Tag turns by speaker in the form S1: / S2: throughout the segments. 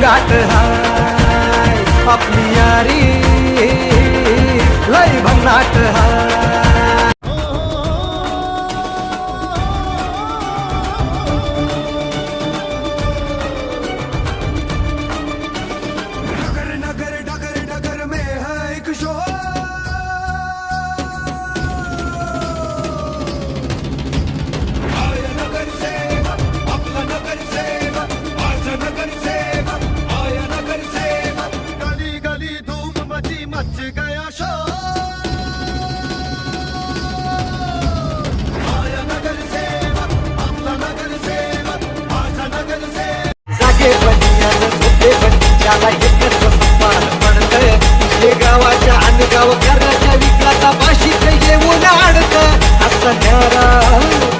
S1: लई हाय. आपली यारी गावाच्या अनगाव घराच्या विकासापाशीच येऊन अडत असा न्यारा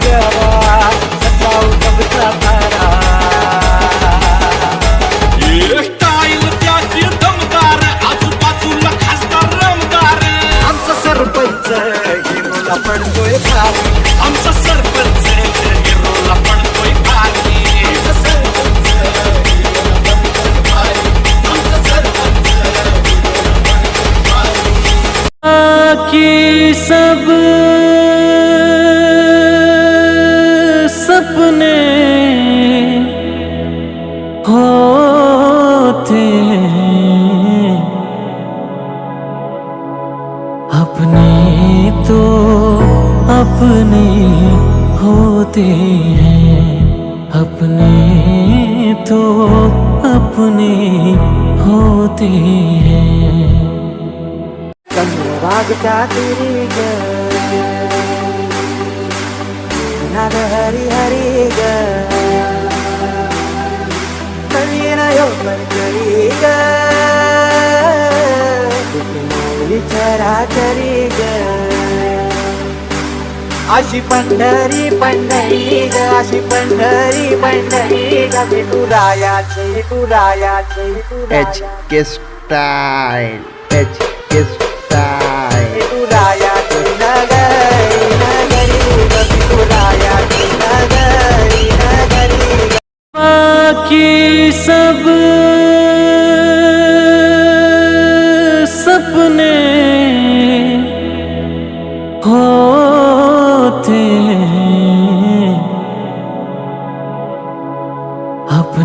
S1: प्यारा सकाळ
S2: अपने तो अपने होते हैं। अपने तो अपने होते हैं।
S1: हरी हरी ग अशी पंढरी पंढरी ग अशी पंढरी पंढरी ग भेटू रायाची भेटू रायाची भेटू
S3: H K style. H K style.
S1: भेटू रायाची नगरी नगरी ग भेटू रायाची नगरी नगरी.
S2: बाकी सब